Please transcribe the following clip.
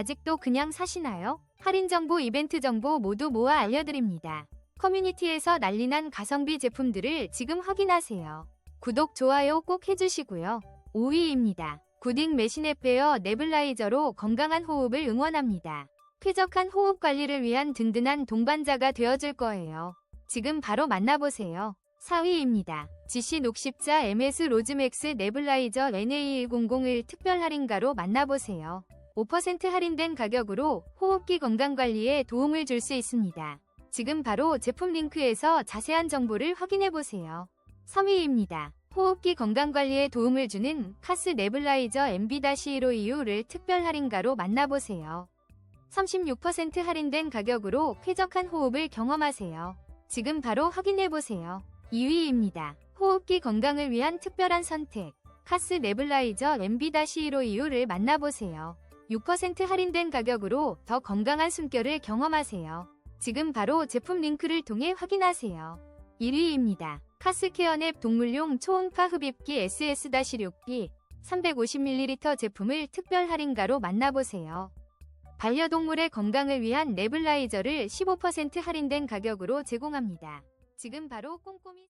아직도 그냥 사시나요? 할인 정보, 이벤트 정보 모두 모아 알려드립니다. 커뮤니티에서 난리난 가성비 제품들을 지금 확인하세요. 구독, 좋아요 꼭 해주시고요. 5위입니다. 구딩 메시네페어 네블라이저로 건강한 호흡을 응원합니다. 쾌적한 호흡 관리를 위한 든든한 동반자가 되어줄 거예요. 지금 바로 만나보세요. 4위입니다. GC 녹십자 MS 로즈맥스 네블라이저 NA1001 특별 할인가로 만나보세요. 5% 할인된 가격으로 호흡기 건강 관리에 도움을 줄 수 있습니다. 지금 바로 제품 링크에서 자세한 정보를 확인해보세요. 3위입니다. 호흡기 건강 관리에 도움을 주는 카스 네블라이저 MB-152U를 특별 할인가로 만나보세요. 36% 할인된 가격으로 쾌적한 호흡을 경험하세요. 지금 바로 확인해보세요. 2위입니다. 호흡기 건강을 위한 특별한 선택. 카스 네블라이저 MB-152U를 만나보세요. 6% 할인된 가격으로 더 건강한 숨결을 경험하세요. 지금 바로 제품 링크를 통해 확인하세요. 1위입니다. 카스케어냅 동물용 초음파 흡입기 SS-6B 350ml 제품을 특별 할인가로 만나보세요. 반려동물의 건강을 위한 네블라이저를 15% 할인된 가격으로 제공합니다. 지금 바로 꼼꼼히